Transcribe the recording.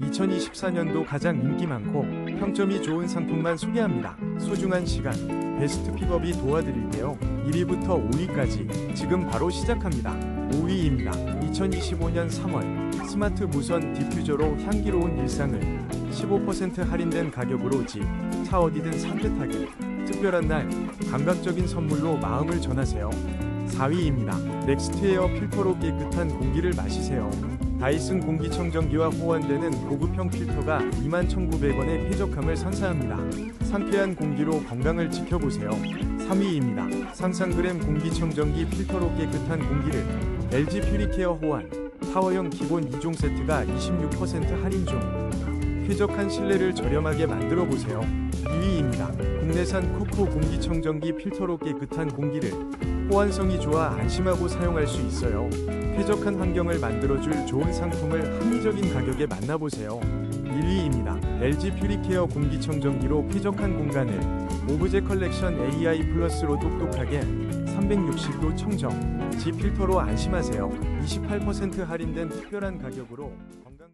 2024년도 가장 인기 많고 평점이 좋은 상품만 소개합니다. 소중한 시간, 베스트 픽업이 도와드릴게요. 1위부터 5위까지 지금 바로 시작합니다. 5위입니다. 2025년 3월 스마트 무선 디퓨저로 향기로운 일상을 15% 할인된 가격으로 집, 차 어디든 산뜻하게 특별한 날 감각적인 선물로 마음을 전하세요. 4위입니다. 넥스트에어 필터로 깨끗한 공기를 마시세요. 다이슨 공기청정기와 호환되는 고급형 필터가 21,900원의 쾌적함을 선사합니다. 상쾌한 공기로 건강을 지켜보세요. 3위입니다. 상상그램 공기청정기 필터로 깨끗한 공기를 LG 퓨리케어 호환 타워형 기본 2종 세트가 26% 할인 중 쾌적한 실내를 저렴하게 만들어 보세요. 2위입니다. 국내산 코코 공기청정기 필터로 깨끗한 공기를 호환성이 좋아 안심하고 사용할 수 있어요. 쾌적한 환경을 만들어줄 좋은 상품을 합리적인 가격에 만나보세요. 1위입니다. LG 퓨리케어 공기청정기로 쾌적한 공간을 오브제 컬렉션 AI 플러스로 똑똑하게 360도 청정, G 필터로 안심하세요. 28% 할인된 특별한 가격으로 건강